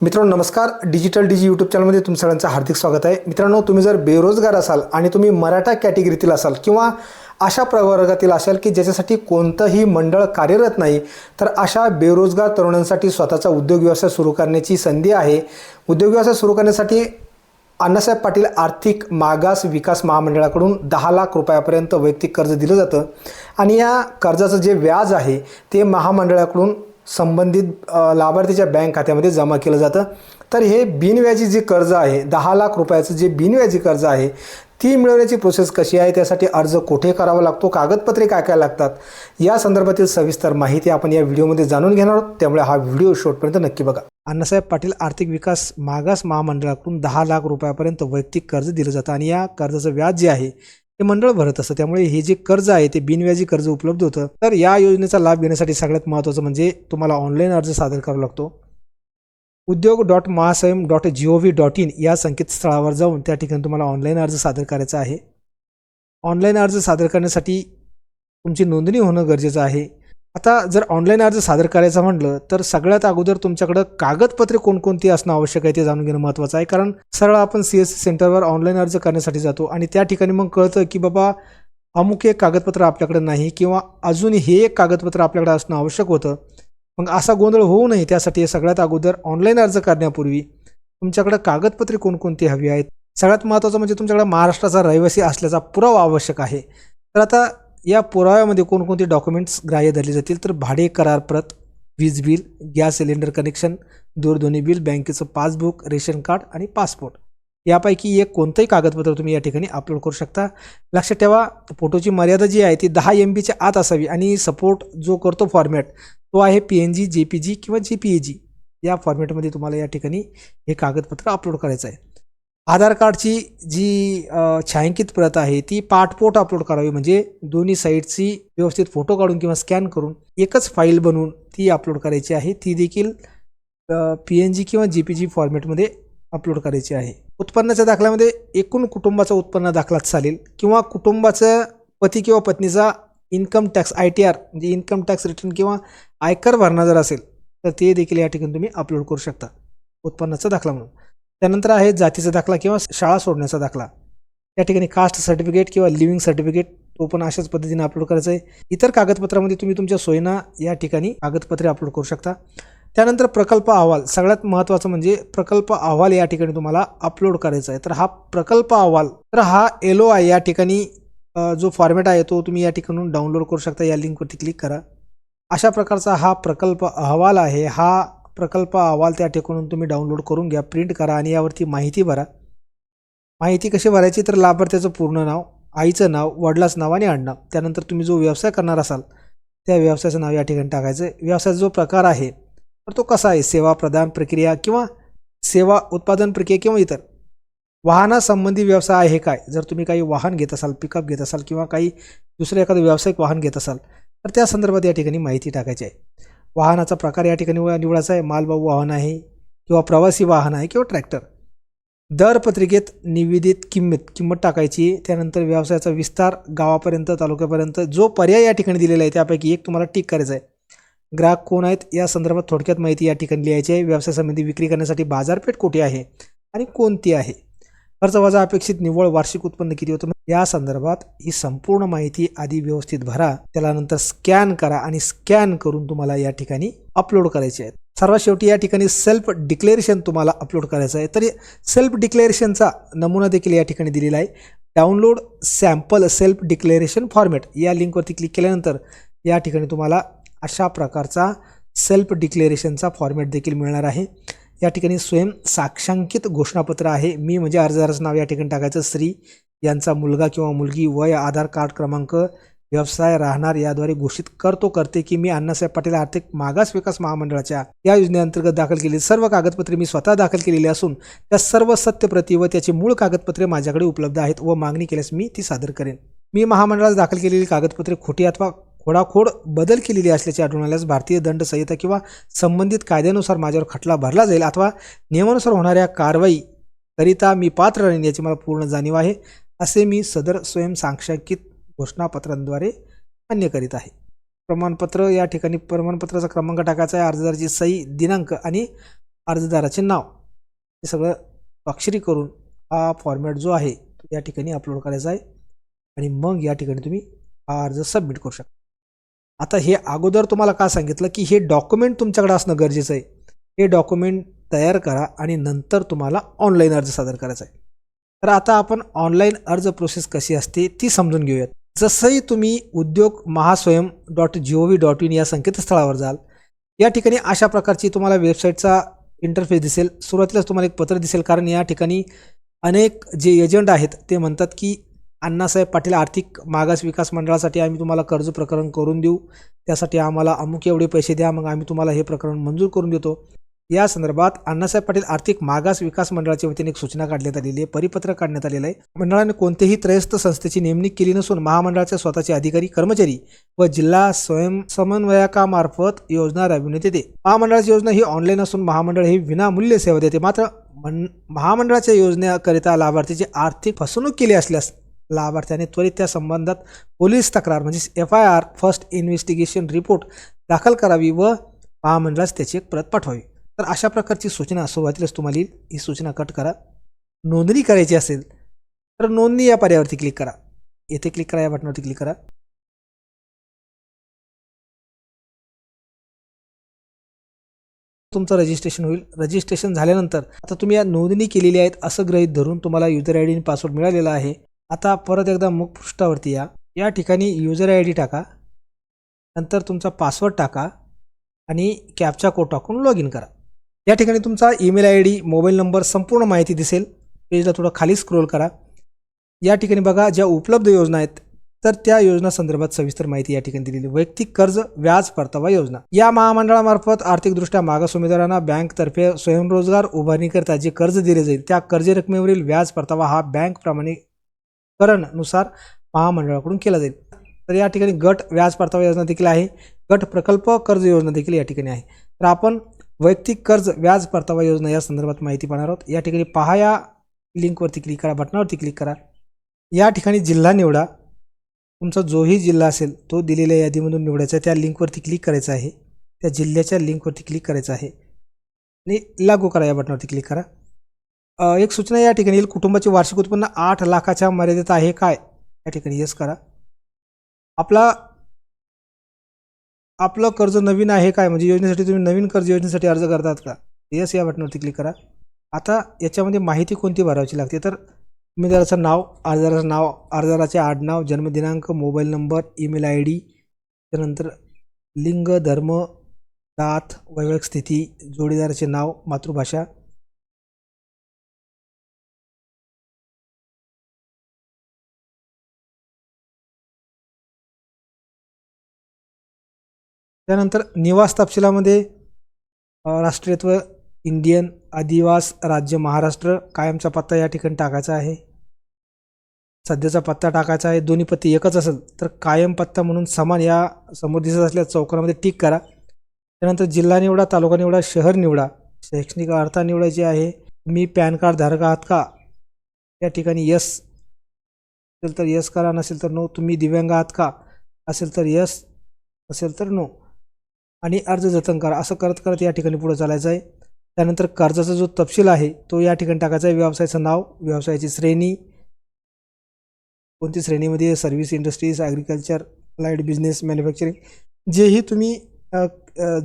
मित्रांनो नमस्कार. डिजिटल डिजी यूट्यूब चॅनलमध्ये तुम सगळ्यांचं हार्दिक स्वागत आहे. मित्रांनो तुम्ही जर बेरोजगार असाल आणि तुम्ही मराठा कॅटेगरीतील असाल किंवा अशा प्रवर्गातील असाल की ज्याच्यासाठी कोणतंही मंडळ कार्यरत नाही तर अशा बेरोजगार तरुणांसाठी स्वतःचा उद्योग व्यवसाय सुरू करण्याची संधी आहे. उद्योग व्यवसाय सुरू करण्यासाठी अण्णासाहेब पाटील आर्थिक मागास विकास महामंडळाकडून दहा लाख रुपयापर्यंत वैयक्तिक कर्ज दिलं जातं. आणि या कर्जाचं जे व्याज आहे ते महामंडळाकडून संबंधित लाभार्थीच्या बँक खात्यामध्ये जमा केलं जातं. तर हे बिनव्याजी जे कर्ज आहे दहा लाख रुपयाचं जे बिनव्याजी कर्ज आहे ती मिळवण्याची प्रोसेस कशी आहे त्यासाठी अर्ज कुठे करावा लागतो कागदपत्रे काय काय लागतात या संदर्भातील सविस्तर माहिती आपण या व्हिडिओमध्ये जाणून घेणार आहोत. त्यामुळे हा व्हिडिओ शेवटपर्यंत नक्की बघा. अण्णासाहेब पाटील आर्थिक विकास मागास महामंडळाकडून दहा लाख रुपयापर्यंत वैयक्तिक कर्ज दिलं जातं. आणि या कर्जाचं व्याज जे आहे हे मंडळ भरत असतं. त्यामुळे हे जे कर्ज आहे ते बिनव्याजी कर्ज उपलब्ध होतं. तर या योजनेचा लाभ घेण्यासाठी सगळ्यात महत्त्वाचं म्हणजे तुम्हाला ऑनलाईन अर्ज सादर करावा लागतो. Udyog dot Mahaswayam dot G O V dot in या संकेतस्थळावर जाऊन त्या ठिकाणी तुम्हाला ऑनलाईन अर्ज सादर करायचा आहे. ऑनलाईन अर्ज सादर करण्यासाठी तुमची नोंदणी होणं गरजेचं आहे. आता जर ऑनलाईन अर्ज सादर करायचा म्हटलं तर सगळ्यात अगोदर तुमच्याकडं कागदपत्रे कोणकोणती असणं आवश्यक आहे ते जाणून घेणं महत्त्वाचं आहे. कारण सरळ आपण सी एस सी सेंटरवर ऑनलाईन अर्ज करण्यासाठी जातो आणि त्या ठिकाणी मग कळतं की बाबा अमुक एक कागदपत्र आपल्याकडे नाही किंवा अजून हे एक कागदपत्र आपल्याकडे असणं आवश्यक होतं. मग असा गोंधळ होऊ नये. त्यासाठी सगळ्यात अगोदर ऑनलाईन अर्ज करण्यापूर्वी तुमच्याकडे कागदपत्रे कोणकोणती हवी आहेत? सगळ्यात महत्त्वाचं म्हणजे तुमच्याकडे महाराष्ट्राचा रहिवासी असल्याचा पुरावा आवश्यक आहे. तर आता या पुराव्यामध्ये कोणकोणते डॉक्युमेंट्स ग्राह्य धरले जातील? तर भाडे करार प्रत वीज बिल गॅस सिलेंडर कनेक्शन दूरध्वनी बिल बँकेचं पासबुक रेशन कार्ड आणि पासपोर्ट. यापैकी एक कोणतंही कागदपत्र तुम्ही या ठिकाणी अपलोड करू शकता. लक्षात ठेवा फोटोची मर्यादा जी आहे ती दहा एम बीच्या आत असावी आणि सपोर्ट जो करतो फॉर्मॅट तो आहे P N G J P G किंवा जे पी ए जी या फॉर्मॅटमध्ये तुम्हाला या ठिकाणी हे कागदपत्र अपलोड करायचं आहे. आधार कार्डची जी छायांकित प्रत आहे ती पाठपोट अपलोड करावी. म्हणजे दोन्ही साईडची व्यवस्थित फोटो काढून किंवा स्कॅन करून एकच फाईल बनवून ती अपलोड करायची आहे. ती देखील पी एन जी किंवा जी पी जी फॉर्मॅटमध्ये अपलोड करायची आहे. उत्पन्नाच्या दाखल्यामध्ये एकूण कुटुंबाचा उत्पन्न दाखला चालेल किंवा कुटुंबाचं पती किंवा पत्नीचा income tax I T R म्हणजे इन्कम टॅक्स रिटर्न किंवा आयकर भरणा जर असेल तर ते देखील या ठिकाणी तुम्ही अपलोड करू शकता. उत्पन्नाचा दाखला म्हणून. त्यानंतर आहे जातीचा दाखला किंवा शाळा सोडण्याचा दाखला. या ठिकाणी कास्ट सर्टिफिकेट किंवा लिव्हिंग सर्टिफिकेट तो पण अशाच पद्धतीने अपलोड करायचं आहे इतर कागदपत्रामध्ये तुम्ही तुमच्या सोयीना या ठिकाणी कागदपत्रे अपलोड करू शकता. त्यानंतर प्रकल्प अहवाल. सगळ्यात महत्त्वाचं म्हणजे प्रकल्प अहवाल या ठिकाणी तुम्हाला अपलोड करायचा आहे. तर हा प्रकल्प अहवाल तर हा एलो आय या ठिकाणी जो फॉर्मॅट आहे तो तुम्ही या ठिकाणून डाउनलोड करू शकता. या लिंकवरती क्लिक करा. अशा प्रकारचा हा प्रकल्प अहवाल आहे. हा प्रकल्प अहवाल त्या ठिकाणून तुम्ही डाउनलोड करून घ्या प्रिंट करा आणि यावरती माहिती भरा. माहिती कशी भरायची तर लाभार्थ्याचं पूर्ण नाव आईचं नाव वडिलाचं नाव आणि आडनाव. त्यानंतर तुम्ही जो व्यवसाय करणार असाल त्या व्यवसायाचं नाव या ठिकाणी टाकायचं आहे. व्यवसायाचा जो प्रकार आहे तर तो कसा आहे? सेवा प्रदान प्रक्रिया किंवा सेवा उत्पादन प्रक्रिया किंवा इतर. वाहनासंबंधी व्यवसाय आहे काय? जर तुम्ही काही वाहन घेत असाल पिकअप घेत असाल किंवा काही दुसरं एखादं व्यावसायिक वाहन घेत असाल तर त्या संदर्भात या ठिकाणी माहिती टाकायची आहे. वाहनाचा प्रकार या ठिकाणी निवडायचा आहे. मालवाहू वाहन आहे किंवा प्रवासी वाहन आहे किंवा ट्रॅक्टर. दर पत्रिकेत निवेदित किंमत किंमत टाकायची. त्यानंतर व्यवसायाचा विस्तार गावापर्यंत तालुक्यापर्यंत जो पर्याय या ठिकाणी दिलेला आहे त्यापैकी एक तुम्हाला टिक करायचा आहे. ग्राहक कोण आहेत? या संदर्भात थोडक्यात माहिती या ठिकाणी लिहायची आहे. व्यवसायासंबंधी विक्री करण्यासाठी बाजारपेठ कुठे आहे आणि कोणती आहे? खर्च वजा अपेक्षित निव्वळ वार्षिक उत्पन्न किती होतं? या संदर्भात ही संपूर्ण माहिती आधी व्यवस्थित भरा त्याला नंतर स्कॅन करा आणि स्कॅन करून तुम्हाला या ठिकाणी अपलोड करायचे आहेत. सर्वात शेवटी या ठिकाणी सेल्फ डिक्लेरेशन तुम्हाला अपलोड करायचं आहे. तर सेल्फ डिक्लेरेशनचा नमुना देखील या ठिकाणी दिलेला आहे. Download sample self declaration format या लिंकवरती क्लिक केल्यानंतर या ठिकाणी तुम्हाला अशा प्रकारचा सेल्फ डिक्लेरेशनचा फॉर्मॅट देखील मिळणार आहे. या ठिकाणी स्वयं साक्षांकित घोषणापत्र आहे. मी म्हणजे अर्जदाराचं नाव या ठिकाणी टाकायचं. श्री यांचा मुलगा किंवा मुलगी वय आधार कार्ड क्रमांक व्यवसाय राहणार याद्वारे घोषित करतो करते की मी अण्णासाहेब पाटील आर्थिक मागास विकास महामंडळाच्या या योजनेअंतर्गत दाखल केलेली सर्व कागदपत्रे मी स्वतः दाखल केलेली असून त्या सर्व सत्यप्रती व त्याची मूळ कागदपत्रे माझ्याकडे उपलब्ध आहेत व मागणी केल्यास मी ती सादर करेन. मी महामंडळास दाखल केलेली कागदपत्रे खोटी अथवा खोडाखोड बदल केलेली असल्याचे आढळून आल्यास भारतीय दंड संहिता किंवा संबंधित कायद्यानुसार माझ्यावर खटला भरला जाईल अथवा नियमानुसार होणाऱ्या कारवाई करिता मी पात्र राहीन याची मला पूर्ण जाणीव आहे असे मी सदर स्वयं सांक्षांकित घोषणापत्रांद्वारे मान्य करीत आहे. प्रमाणपत्र या ठिकाणी प्रमाणपत्राचा क्रमांक टाकायचा आहे अर्जदाराची सही दिनांक आणि अर्जदाराचे नाव. हे सगळं स्वाक्षरी करून हा फॉर्मॅट जो आहे तो या ठिकाणी अपलोड करायचा आहे. आणि मग या ठिकाणी तुम्ही हा अर्ज सबमिट करू शकता. आता हे अगोदर तुम्हाला का सांगितलं की हे डॉक्युमेंट तुमच्याकडे असणं गरजेचं आहे? हे डॉक्युमेंट तयार करा आणि नंतर तुम्हाला ऑनलाईन अर्ज सादर करायचा आहे. तर आता आपण ऑनलाईन अर्ज प्रोसेस कशी असते ती समजून घेऊयात. जसंही तुम्ही Udyog Mahaswayam dot G O V dot in या संकेतस्थळावर जाल या ठिकाणी अशा प्रकारची तुम्हाला वेबसाईटचा इंटरफेस दिसेल. सुरुवातीलाच तुम्हाला एक पत्र दिसेल कारण या ठिकाणी अनेक जे एजंट आहेत ते म्हणतात की अण्णासाहेब पाटील आर्थिक मागास विकास मंडळासाठी आम्ही तुम्हाला कर्ज प्रकरण करून देऊ. त्यासाठी आम्हाला अमुक एवढे पैसे द्या मग आम्ही तुम्हाला हे प्रकरण मंजूर करून देतो. या संदर्भात अण्णासाहेब पाटील आर्थिक मागास विकास मंडळाच्या वतीने एक सूचना काढण्यात आलेली आहे परिपत्रक काढण्यात आलेलं आहे. मंडळाने कोणतेही त्रयस्थ संस्थेची नेमणूक केली नसून महामंडळाचे स्वतःचे अधिकारी कर्मचारी व जिल्हा स्वयं समन्वयकामार्फत योजना राबविण्यात येते. महामंडळाची योजना ही ऑनलाईन असून महामंडळ हे विनामूल्य सेवा देते. मात्र मन महामंडळाच्या योजनेकरिता लाभार्थीची आर्थिक फसवणूक केली असल्यास लाभार्थ्याने त्वरित त्या संबंधात पोलीस तक्रार म्हणजे F I R first investigation report दाखल करावी व महामंडळास त्याची एक प्रत पाठवावी. तर अशा प्रकारची सूचना सुरुवातीलाच तुम्हाला येईल. ही सूचना कट करा. नोंदणी करायची असेल तर नोंदणी या पर्यावरती क्लिक करा. येथे क्लिक करा या बटनावरती क्लिक करा. तुमचं रजिस्ट्रेशन होईल. रजिस्ट्रेशन झाल्यानंतर आता तुम्ही या नोंदणी केलेली आहेत असं गृहीत धरून तुम्हाला युजर आय डी आणि पासवर्ड मिळालेला आहे. आता परत एकदा मुख पृष्ठावरती या. या ठिकाणी युजर आय डी टाका. नंतर तुमचा पासवर्ड टाका आणि कॅपचा कोड टाकून लॉग इन करा. या ठिकाणी तुमचा email I D mobile number संपूर्ण माहिती दिसेल. पेजला थोडं खाली स्क्रोल करा. या ठिकाणी बघा ज्या उपलब्ध योजना आहेत तर त्या योजना संदर्भात सविस्तर माहिती या ठिकाणी दिलेली वैयक्तिक कर्ज व्याज परतावा योजना. या महामंडळामार्फत आर्थिकदृष्ट्या मागास उमेदवारांना बँकतर्फे स्वयंरोजगार उभारणीकरता जे कर्ज दिले जाईल त्या कर्ज रकमेवरील व्याज परतावा हा बँकप्रमाणे प्रमाणीकरणनुसार महामंडळाकडून केला जाईल. तर या ठिकाणी गट व्याज परतावा योजना देखील आहे. गट प्रकल्प कर्ज योजना देखील या ठिकाणी आहे. तर आपण वैयक्तिक कर्ज व्याज परतावा योजना या संदर्भात माहिती पाहणार आहोत. या ठिकाणी पहा या लिंकवरती क्लिक करा बटनावरती क्लिक करा. या ठिकाणी जिल्हा निवडा. तुमचा जोही जिल्हा असेल तो दिलेल्या यादीमधून निवडायचा आहे. त्या लिंकवरती क्लिक करायचं आहे. त्या जिल्ह्याच्या लिंकवरती क्लिक करायचं आहे. आणि लागू करा या बटनावरती क्लिक करा. एक सूचना या ठिकाणी येईल कुटुंबाचे वार्षिक उत्पन्न आठ लाखाच्या मर्यादेत आहे काय? या ठिकाणी येस करा. आपला आपलं कर्ज नवीन आहे काय? म्हणजे योजनेसाठी तुम्ही नवीन कर्ज योजनेसाठी अर्ज करतात का? येस या बटनवरती क्लिक करा. आता याच्यामध्ये माहिती कोणती भरावची लागते? तर उमेदवाराचं नाव अर्जदाराचं नाव अर्जदाराचे आडनाव जन्मदिनांक mobile number email I D त्यानंतर लिंग धर्म जात वैवाहिक स्थिती जोडीदाराचे नाव मातृभाषा त्यानंतर निवास तपशिलामध्ये राष्ट्रीयत्व इंडियन आदिवास राज्य महाराष्ट्र कायमचा पत्ता या ठिकाणी टाकायचा आहे. सध्याचा पत्ता टाकायचा आहे. दोन्ही पत्ते एकच असेल तर कायम पत्ता म्हणून समान या समोर दिसत असल्या चौकामध्ये टिक करा. त्यानंतर जिल्हा निवडा तालुका निवडा शहर निवडा शैक्षणिक अर्था निवडायची आहे. मी पॅन कार्ड धारक आहात का? या ठिकाणी यस असेल तर यस करा. नसेल तर नो तुम्ही दिव्यांग आहात का? असेल तर यस असेल तर नो आणि अर्ज जतन करा. असं करत करत या ठिकाणी पुढे चालायचं आहे. त्यानंतर कर्जाचा जो तपशील आहे तो या ठिकाणी टाकायचा आहे. व्यवसायाचं नाव व्यवसायाची श्रेणी कोणती श्रेणीमध्ये? Service industries agriculture light business manufacturing जेही तुम्ही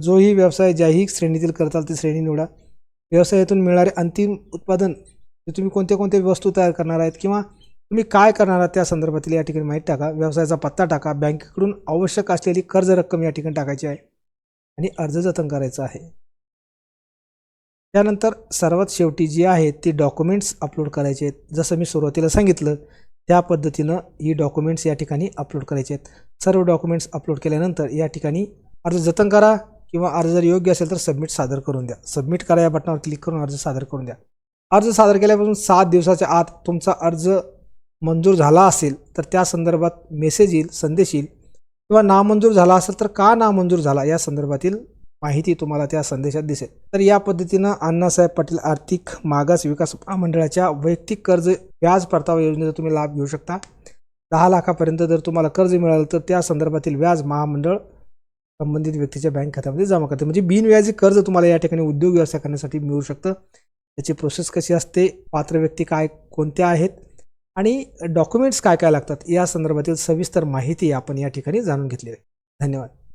जोही व्यवसाय ज्याही श्रेणीतील करताल ती श्रेणी निवडा. व्यवसायातून मिळणारे अंतिम उत्पादन जे तुम्ही कोणत्या कोणत्या वस्तू तयार करणार आहेत किंवा तुम्ही काय करणार आहात त्या संदर्भातील या ठिकाणी माहिती टाका. व्यवसायाचा पत्ता टाका. बँकेकडून आवश्यक असलेली कर्ज रक्कम या ठिकाणी टाकायची आहे. आणि अर्ज जतन करायचा आहे. त्यानंतर सर्वात शेवटी जी आहे ती डॉक्युमेंट्स अपलोड करायचे आहेत. जसं मी सुरुवातीला सांगितलं त्या पद्धतीनं ही डॉक्युमेंट्स या ठिकाणी अपलोड करायचे आहेत. सर्व डॉक्युमेंट्स अपलोड केल्यानंतर या ठिकाणी अर्ज जतन करा किंवा अर्ज जर योग्य असेल तर सबमिट सादर करून द्या. सबमिट करा या बटनावर क्लिक करून अर्ज सादर करून द्या. अर्ज सादर केल्यापासून सात दिवसाच्या आत तुमचा अर्ज मंजूर झाला असेल तर त्या संदर्भात मेसेज येईल संदेश येईल. किंवा नामंजूर झाला असेल तर का नामंजूर झाला? या संदर्भातील माहिती तुम्हाला त्या संदेशात दिसेल. तर या पद्धतीनं अण्णासाहेब पाटील आर्थिक मागास विकास महामंडळाच्या वैयक्तिक कर्ज व्याज परतावा योजनेचा तुम्ही लाभ घेऊ शकता. दहा लाखापर्यंत जर तुम्हाला कर्ज मिळालं तर त्या संदर्भातील व्याज महामंडळ संबंधित व्यक्तीच्या बँक खात्यामध्ये जमा करते. म्हणजे बिनव्याजी कर्ज तुम्हाला या ठिकाणी उद्योग व्यवसाय करण्यासाठी मिळू शकतं. त्याची प्रोसेस कशी असते? पात्र व्यक्ती काय? कोणत्या आहेत? आणि डॉक्युमेंट्स काय काय लागतात या संदर्भातील सविस्तर माहिती आपण या ठिकाणी जाणून घेतली आहे. धन्यवाद.